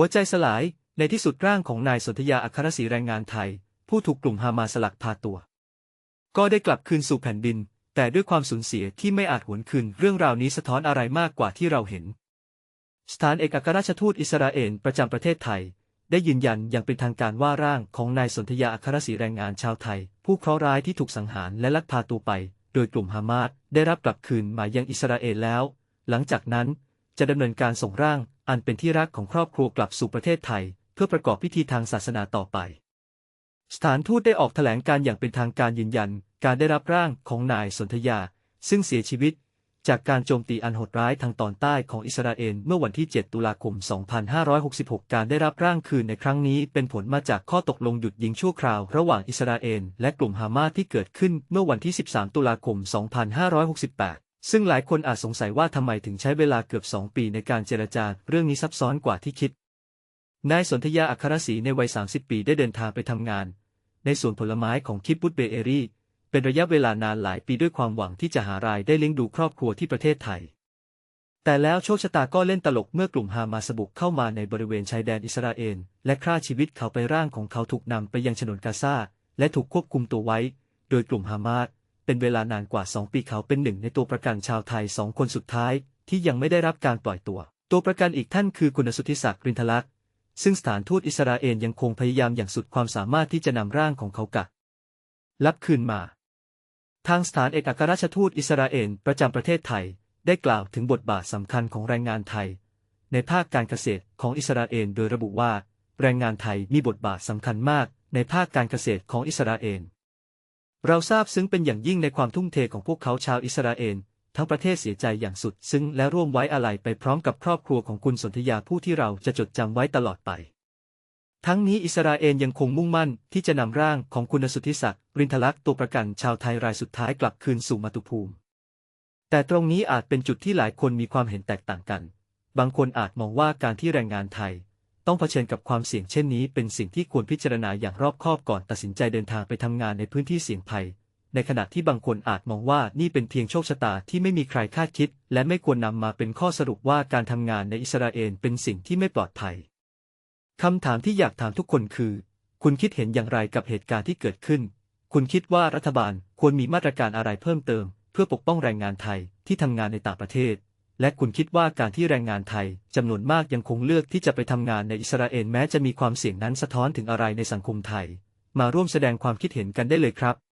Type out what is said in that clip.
หัวใจสลาย ในที่สุดร่างของนายสนธยาอัครศรีแรงงานไทย ผู้ถูกกลุ่มฮามาสลักพาตัว ก็ได้กลับคืนสู่แผ่นดิน แต่ด้วยความสูญเสียที่ไม่อาจหวนคืน เรื่องราวนี้สะท้อนอะไรมากกว่าที่เราเห็น สถานเอกอัครราชทูตอิสราเอลประจำประเทศไทย ได้ยืนยันอย่างเป็นทางการว่าร่างของนายสนธยาอัครศรีแรงงานชาวไทย ผู้เคราะห์ร้ายที่ถูกสังหารและลักพาตัวไป โดยกลุ่มฮามาสได้รับกลับคืนมายังอิสราเอลแล้ว หลังจากนั้นจะดำเนินการส่งร่าง อันเป็นที่รักของครอบครัวกลับสู่ประเทศไทย เพื่อประกอบพิธีทางศาสนาต่อไป สถานทูตได้ออกแถลงการอย่างเป็นทางการยืนยัน การได้รับร่างของนายสนธยา ซึ่งเสียชีวิต จากการโจมตีอันโหดร้ายทางตอนใต้ของอิสราเอลเมื่อวันที่ 7 ตุลาคม 2566 การได้รับร่างคืนในครั้งนี้เป็นผลมาจากข้อตกลงหยุดยิงชั่วคราว ระหว่างอิสราเอลและกลุ่มฮามาสที่เกิดขึ้นเมื่อวันที่ 13 ตุลาคม 2568 ซึ่งหลายคนอาจสงสัยว่าทำไมถึงใช้เวลาเกือบ 2 ปีในการเจรจาเรื่องนี้ซับซ้อนกว่าที่คิด นายสนธยาอัครศรีในวัย 30 ปีได้เดินทางไปทำงาน ในสวนผลไม้ของคิปบุตเบเอรี่ เป็นระยะเวลานานหลายปีด้วยความหวังที่จะหารายได้เลี้ยงดูครอบครัวที่ประเทศไทย แต่แล้วโชคชะตาก็เล่นตลกเมื่อกลุ่มฮามาสบุกเข้ามาในบริเวณชายแดนอิสราเอลและฆ่าชีวิตเขาไปร่างของเขาถูกนำไปยังฉนวนกาซาและถูกควบคุมตัวไว้ โดยกลุ่มฮามาส เป็นเวลานานกว่า 2 ปีเขาเป็นหนึ่งในตัวประกันชาวไทยสองคนสุดท้าย ที่ยังไม่ได้รับการปล่อยตัว ตัวประกันอีกท่านคือคุณสุทธิศักดิ์รินทลักษ์ซึ่งสถานทูตอิสราเอลยังคงพยายามอย่างสุดความสามารถที่จะนำร่างของเขากลับรับคืนมา ทางสถานเอกอัครราชทูตอิสราเอลประจำประเทศไทย ได้กล่าวถึงบทบาทสำคัญของแรงงานไทย ในภาคการเกษตรของอิสราเอลโดยระบุว่า แรงงานไทยมีบทบาทสำคัญมากในภาคการเกษตรของอิสราเอล เราทราบซึ้งเป็นอย่างยิ่งในความทุ่มเทของพวกเขาชาวอิสราเอลทั้งประเทศเสียใจอย่างสุด ซึ้งและร่วมไว้อาลัยไปพร้อมกับครอบครัวของคุณสนธยาผู้ที่เราจะจดจำไว้ตลอดไป ทั้งนี้อิสราเอลยังคงมุ่งมั่นที่จะนำร่างของคุณสุทธิศักดิ์รินทลักษ์ตัวประกันชาวไทยรายสุดท้ายกลับคืนสู่มาตุภูมิ แต่ตรงนี้อาจเป็นจุดที่หลายคนมีความเห็นแตกต่างกัน บางคนอาจมองว่าการที่แรงงานไทย ต้องเผชิญกับความเสี่ยงเช่นนี้ เป็นสิ่งที่ควรพิจารณาอย่างรอบคอบก่อนตัดสินใจเดินทางไปทำงานในพื้นที่เสี่ยงภัย ในขณะที่บางคนอาจมองว่านี่เป็นเพียงโชคชะตาที่ไม่มีใครคาดคิด และไม่ควรนำมาเป็นข้อสรุปว่าการทำงานในอิสราเอลเป็นสิ่งที่ไม่ปลอดภัยคำถามที่อยากถามทุกคนคือ คุณคิดเห็นอย่างไรกับเหตุการณ์ที่เกิดขึ้น คุณคิดว่ารัฐบาลควรมีมาตรการอะไรเพิ่มเติม เพื่อปกป้องแรงงานไทยที่ทำงานในต่างประเทศ และคุณคิดว่าการที่แรงงานไทยจำนวนมากยังคงเลือกที่จะไปทำงานในอิสราเอลแม้จะมีความเสี่ยงนั้นสะท้อนถึงอะไรในสังคมไทย มาร่วมแสดงความคิดเห็นกันได้เลยครับ